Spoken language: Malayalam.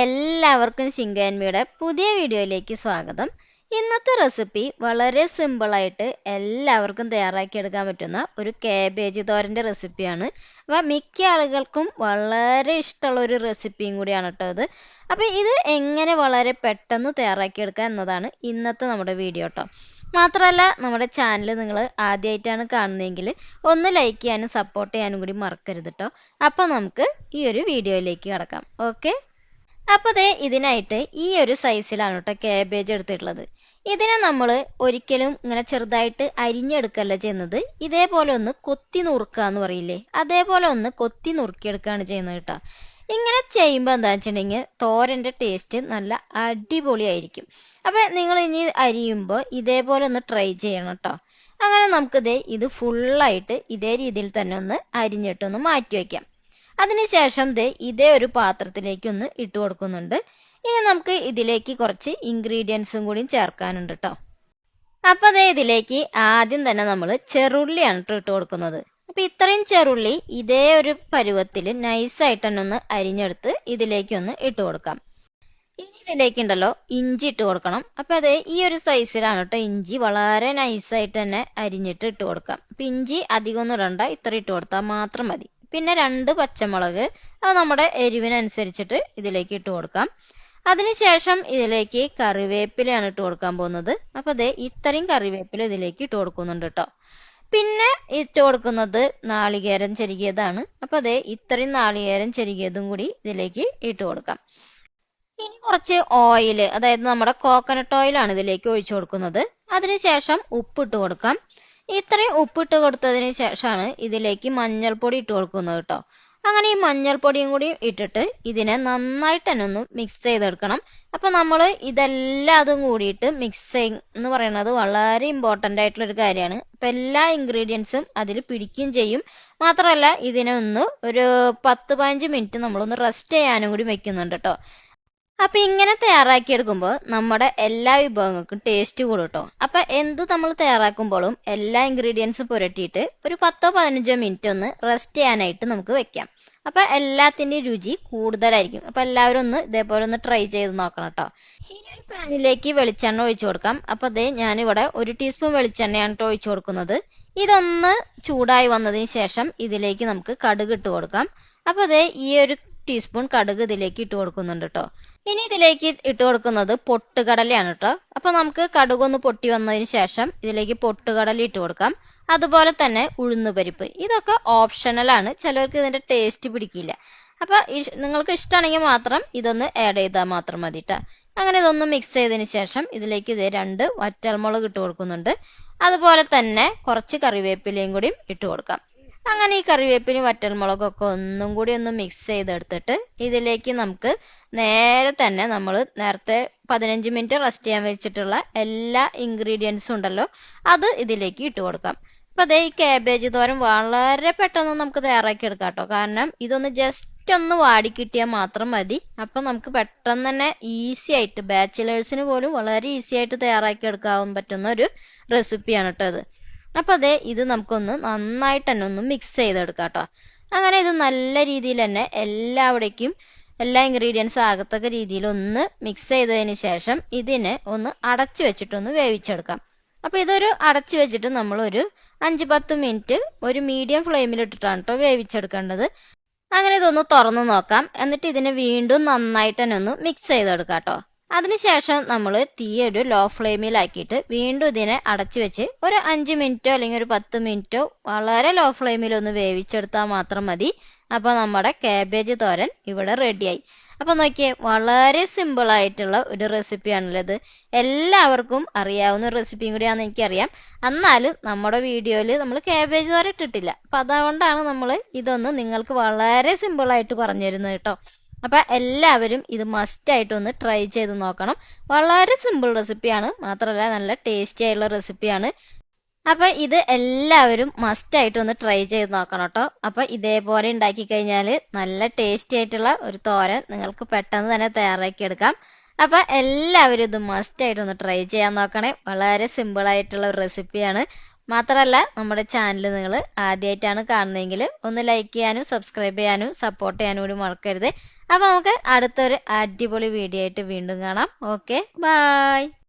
എല്ലാവർക്കും ശിങ്കന്മയുടെ പുതിയ വീഡിയോയിലേക്ക് സ്വാഗതം. ഇന്നത്തെ റെസിപ്പി വളരെ സിമ്പിളായിട്ട് എല്ലാവർക്കും തയ്യാറാക്കിയെടുക്കാൻ പറ്റുന്ന ഒരു കാബേജ് തോരന്റെ റെസിപ്പിയാണ്. അപ്പോൾ മിക്ക ആളുകൾക്കും വളരെ ഇഷ്ടമുള്ള ഒരു റെസിപ്പിയും കൂടിയാണ് കേട്ടോ ഇത്. അപ്പോൾ ഇത് എങ്ങനെ വളരെ പെട്ടെന്ന് തയ്യാറാക്കിയെടുക്കുക എന്നതാണ് ഇന്നത്തെ നമ്മുടെ വീഡിയോ കേട്ടോ. മാത്രമല്ല നമ്മുടെ ചാനൽ നിങ്ങൾ ആദ്യമായിട്ടാണ് കാണുന്നതെങ്കിൽ ഒന്ന് ലൈക്ക് ചെയ്യാനും സപ്പോർട്ട് ചെയ്യാനും കൂടി മറക്കരുത് കേട്ടോ. അപ്പോൾ നമുക്ക് ഈ ഒരു വീഡിയോയിലേക്ക് കിടക്കാം. ഓക്കെ അപ്പോൾ ദേ ഇതിനായിട്ട് ഈ ഒരു സൈസിലാണ് കേട്ടോ കാബേജ് എടുത്തിട്ടുള്ളത്. ഇതിനെ നമ്മൾ ഒരിക്കലും ഇങ്ങനെ ചെറുതായിട്ട് അരിഞ്ഞെടുക്കല്ല ചെയ്യുന്നത്. ഇതേപോലെ ഒന്ന് കൊത്തി നുറുക്കുക എന്ന് പറയില്ലേ? അതേപോലെ ഒന്ന് കൊത്തി നുറുക്കിയെടുക്കുകയാണ് ചെയ്യുന്നത് കേട്ടോ ഇങ്ങനെ ചെയ്യുമ്പോൾ എന്താ വെച്ചിട്ടുണ്ടെങ്കിൽ തോരന്റെ ടേസ്റ്റ് നല്ല അടിപൊളിയായിരിക്കും. അപ്പോൾ നിങ്ങൾ ഇനി അരിയുമ്പോൾ ഇതേപോലെ ഒന്ന് ട്രൈ ചെയ്യണം കേട്ടോ അങ്ങനെ നമുക്കിത് ഇത് ഫുള്ളായിട്ട് ഇതേ രീതിയിൽ തന്നെ ഒന്ന് അരിഞ്ഞിട്ടൊന്ന് മാറ്റി വയ്ക്കാം അതിനുശേഷം ദേ ഇതേ ഒരു പാത്രത്തിലേക്ക് ഒന്ന് ഇട്ട് കൊടുക്കുന്നുണ്ട്. ഇനി നമുക്ക് ഇതിലേക്ക് കുറച്ച് ഇൻഗ്രീഡിയൻസും കൂടി ചേർക്കാനുണ്ട് കേട്ടോ അപ്പൊ അതേ ഇതിലേക്ക് ആദ്യം തന്നെ നമ്മൾ ചെറുള്ളിയാണ് ട്ടോ ഇട്ട് കൊടുക്കുന്നത്. അപ്പൊ ഇത്രയും ചെറുള്ളി ഇതേ ഒരു പരുവത്തിൽ നൈസായിട്ട് തന്നെ ഒന്ന് അരിഞ്ഞെടുത്ത് ഇതിലേക്ക് ഒന്ന് ഇട്ട് കൊടുക്കാം. ഇനി ഇതിലേക്ക് ഉണ്ടല്ലോ ഇഞ്ചി ഇട്ട് കൊടുക്കണം. അപ്പൊ അതേ ഈ ഒരു സൈസിലാണ് കേട്ടോ ഇഞ്ചി വളരെ നൈസായിട്ട് തന്നെ അരിഞ്ഞിട്ട് ഇട്ട് കൊടുക്കാം. അപ്പൊ ഇഞ്ചി അധികം ഒന്നും ഇടണ്ട ഇത്ര ഇട്ട് കൊടുത്താൽ മാത്രം മതി. പിന്നെ രണ്ട് പച്ചമുളക്. അത് നമ്മുടെ എരിവിനനുസരിച്ചിട്ട് ഇതിലേക്ക് ഇട്ട് കൊടുക്കാം. അതിനുശേഷം ഇതിലേക്ക് കറിവേപ്പിലയാണ് ഇട്ട് കൊടുക്കാൻ പോകുന്നത്. അപ്പൊ അതെ ഇത്രയും കറിവേപ്പില ഇതിലേക്ക് ഇട്ട് കൊടുക്കുന്നുണ്ട് കേട്ടോ പിന്നെ ഇട്ട് കൊടുക്കുന്നത് നാളികേരം ചെരുകിയതാണ്. അപ്പൊ അതെ ഇത്രയും നാളികേരം ചെരുകിയതും കൂടി ഇതിലേക്ക് ഇട്ട് കൊടുക്കാം. ഇനി കുറച്ച് ഓയിൽ അതായത് നമ്മുടെ കോക്കനട്ട് ഓയിലാണ് ഇതിലേക്ക് ഒഴിച്ചു കൊടുക്കുന്നത്. അതിനുശേഷം ഉപ്പിട്ട് കൊടുക്കാം. ഇത്രയും ഉപ്പിട്ട് കൊടുത്തതിന് ശേഷമാണ് ഇതിലേക്ക് മഞ്ഞൾപ്പൊടി ഇട്ട് കൊടുക്കുന്നത് കേട്ടോ. അങ്ങനെ ഈ മഞ്ഞൾപ്പൊടിയും കൂടി ഇട്ടിട്ട് ഇതിനെ നന്നായിട്ട് തന്നെ ഒന്ന് മിക്സ് ചെയ്തെടുക്കണം. അപ്പൊ നമ്മൾ ഇതെല്ലാം അതും കൂടിയിട്ട് മിക്സ് എന്ന് പറയുന്നത് വളരെ ഇമ്പോർട്ടന്റ് ആയിട്ടുള്ള ഒരു കാര്യമാണ്. അപ്പൊ എല്ലാ ഇൻഗ്രീഡിയൻസും അതിൽ പിടിക്കുകയും ചെയ്യും. മാത്രമല്ല ഇതിനെ ഒന്ന് ഒരു പത്ത് പതിനഞ്ച് മിനിറ്റ് നമ്മളൊന്ന് റെസ്റ്റ് ചെയ്യാനും കൂടി വെക്കുന്നുണ്ട് കേട്ടോ. അപ്പൊ ഇങ്ങനെ തയ്യാറാക്കിയെടുക്കുമ്പോൾ നമ്മുടെ എല്ലാ വിഭവങ്ങൾക്കും ടേസ്റ്റ് കൂടും കേട്ടോ അപ്പൊ എന്ത് നമ്മൾ തയ്യാറാക്കുമ്പോഴും എല്ലാ ഇൻഗ്രീഡിയൻസും പുരട്ടിയിട്ട് ഒരു പത്തോ പതിനഞ്ചോ മിനിറ്റ് ഒന്ന് റെസ്റ്റ് ചെയ്യാനായിട്ട് നമുക്ക് വെക്കാം. അപ്പൊ എല്ലാത്തിന്റെയും രുചി കൂടുതലായിരിക്കും. അപ്പൊ എല്ലാവരും ഒന്ന് ഇതേപോലെ ഒന്ന് ട്രൈ ചെയ്ത് നോക്കണം കേട്ടോ ഇനി ഒരു പാനിലേക്ക് വെളിച്ചെണ്ണ ഒഴിച്ചു കൊടുക്കാം. അപ്പൊ അതേ ഞാനിവിടെ ഒരു ടീസ്പൂൺ വെളിച്ചെണ്ണയാണ് കേട്ടോ ഒഴിച്ചു കൊടുക്കുന്നത്. ഇതൊന്ന് ചൂടായി വന്നതിന് ശേഷം ഇതിലേക്ക് നമുക്ക് കടുക് ഇട്ട് കൊടുക്കാം. അപ്പൊ അതേ ഈ ഒരു ടീസ്പൂൺ കടുക് ഇതിലേക്ക് ഇട്ട് കൊടുക്കുന്നുണ്ട് കേട്ടോ ഇനി ഇതിലേക്ക് ഇട്ട് കൊടുക്കുന്നത് പൊട്ടുകടലയാണ് കേട്ടോ അപ്പൊ നമുക്ക് കടുക് ഒന്ന് പൊട്ടി വന്നതിന് ശേഷം ഇതിലേക്ക് പൊട്ടുകടല ഇട്ട് കൊടുക്കാം. അതുപോലെ തന്നെ ഉഴുന്ന് പരിപ്പ്. ഇതൊക്കെ ഓപ്ഷണലാണ് ചിലവർക്ക് ഇതിന്റെ ടേസ്റ്റ് പിടിക്കില്ല. അപ്പൊ നിങ്ങൾക്ക് ഇഷ്ടമാണെങ്കിൽ മാത്രം ഇതൊന്ന് ആഡ് ചെയ്താൽ മാത്രം മതി കേട്ടോ അങ്ങനെ ഇതൊന്ന് മിക്സ് ചെയ്തതിന് ശേഷം ഇതിലേക്ക് ഇത് രണ്ട് വറ്റൽമുളക് ഇട്ട് കൊടുക്കുന്നുണ്ട്. അതുപോലെ തന്നെ കുറച്ച് കറിവേപ്പിലയും കൂടി ഇട്ട് കൊടുക്കാം. അങ്ങനെ ഈ കറിവേപ്പിനും വറ്റൽമുളകൊക്കെ ഒന്നും കൂടി ഒന്ന് മിക്സ് ചെയ്തെടുത്തിട്ട് ഇതിലേക്ക് നമുക്ക് നേരെ തന്നെ നമ്മൾ നേരത്തെ പതിനഞ്ച് മിനിറ്റ് റെസ്റ്റ് ചെയ്യാൻ വെച്ചിട്ടുള്ള എല്ലാ ഇൻഗ്രീഡിയൻസും ഉണ്ടല്ലോ അത് ഇതിലേക്ക് ഇട്ട് കൊടുക്കാം. അപ്പൊ അതേ ഈ കാബേജ് തോരൻ വളരെ പെട്ടെന്ന് നമുക്ക് തയ്യാറാക്കി എടുക്കാം കേട്ടോ. കാരണം ഇതൊന്ന് ജസ്റ്റ് ഒന്ന് വാടി കിട്ടിയാൽ മാത്രം മതി. അപ്പൊ നമുക്ക് പെട്ടെന്ന് തന്നെ ഈസി ആയിട്ട് ബാച്ചിലേഴ്സിന് പോലും വളരെ ഈസി ആയിട്ട് തയ്യാറാക്കി എടുക്കാൻ പറ്റുന്ന ഒരു റെസിപ്പിയാണ് കേട്ടോ ഇത്. അപ്പൊ അതെ ഇത് നമുക്കൊന്ന് നന്നായിട്ട് തന്നെ ഒന്ന് മിക്സ് ചെയ്തെടുക്കാം കേട്ടോ അങ്ങനെ ഇത് നല്ല രീതിയിൽ തന്നെ എല്ലാവിടേക്കും എല്ലാ ഇൻഗ്രീഡിയൻസും ആകത്തക്ക രീതിയിൽ ഒന്ന് മിക്സ് ചെയ്തതിന് ശേഷം ഇതിനെ ഒന്ന് അടച്ചു വെച്ചിട്ടൊന്ന് വേവിച്ചെടുക്കാം. അപ്പൊ ഇതൊരു അടച്ചു വെച്ചിട്ട് നമ്മൾ ഒരു അഞ്ച് പത്ത് മിനിറ്റ് ഒരു മീഡിയം ഫ്ലെയിമിൽ ഇട്ടിട്ടാണ് കേട്ടോ വേവിച്ചെടുക്കേണ്ടത്. അങ്ങനെ ഇതൊന്ന് തുറന്നു നോക്കാം. എന്നിട്ട് ഇതിനെ വീണ്ടും നന്നായിട്ട് തന്നെ ഒന്ന് മിക്സ് ചെയ്തെടുക്കാം കേട്ടോ അതിനുശേഷം നമ്മൾ തീ ഒരു ലോ ഫ്ലെയിമിലാക്കിയിട്ട് വീണ്ടും ഇതിനെ അടച്ചു വെച്ച് ഒരു അഞ്ച് മിനിറ്റോ അല്ലെങ്കിൽ ഒരു പത്ത് മിനിറ്റോ വളരെ ലോ ഫ്ലെയിമിൽ ഒന്ന് വേവിച്ചെടുത്താൽ മാത്രം മതി. അപ്പോൾ നമ്മുടെ കാബേജ് തോരൻ ഇവിടെ റെഡിയായി അപ്പൊ നോക്കിയേ വളരെ സിമ്പിൾ ആയിട്ടുള്ള ഒരു റെസിപ്പിയാണല്ലോ ഇത് എല്ലാവർക്കും അറിയാവുന്ന ഒരു റെസിപ്പിയും കൂടിയാണെന്ന് എനിക്കറിയാം. എന്നാലും നമ്മുടെ വീഡിയോയിൽ നമ്മൾ കാബേജ് തോരൻ ഇട്ടിട്ടില്ല. അപ്പൊ അതുകൊണ്ടാണ് നമ്മൾ ഇതൊന്ന് നിങ്ങൾക്ക് വളരെ സിമ്പിൾ ആയിട്ട് പറഞ്ഞു തരുന്നത് കേട്ടോ. അപ്പൊ എല്ലാവരും ഇത് മസ്റ്റ് ആയിട്ട് ഒന്ന് ട്രൈ ചെയ്ത് നോക്കണം. വളരെ സിമ്പിൾ റെസിപ്പിയാണ് മാത്രമല്ല നല്ല ടേസ്റ്റി ആയിട്ടുള്ള റെസിപ്പിയാണ് അപ്പൊ ഇത് എല്ലാവരും മസ്റ്റ് ആയിട്ട് ഒന്ന് ട്രൈ ചെയ്ത് നോക്കണം കേട്ടോ. അപ്പൊ ഇതേപോലെ ഉണ്ടാക്കി കഴിഞ്ഞാൽ നല്ല ടേസ്റ്റി ആയിട്ടുള്ള ഒരു തോരൻ നിങ്ങൾക്ക് പെട്ടെന്ന് തന്നെ തയ്യാറാക്കി എടുക്കാം. അപ്പൊ എല്ലാവരും ഇത് മസ്റ്റ് ആയിട്ട് ഒന്ന് ട്രൈ ചെയ്യാൻ നോക്കണേ. വളരെ സിമ്പിൾ ആയിട്ടുള്ള റെസിപ്പിയാണ് മാത്രമല്ല നമ്മുടെ ചാനൽ നിങ്ങൾ ആദ്യമായിട്ടാണ് കാണുന്നതെങ്കിൽ ഒന്ന് ലൈക്ക് ചെയ്യാനും സബ്സ്ക്രൈബ് ചെയ്യാനും സപ്പോർട്ട് ചെയ്യാനും കൂടി മറക്കരുത്. അപ്പോൾ നമുക്ക് അടുത്തൊരു അടിപൊളി വീഡിയോ ആയിട്ട് വീണ്ടും കാണാം. Okay bye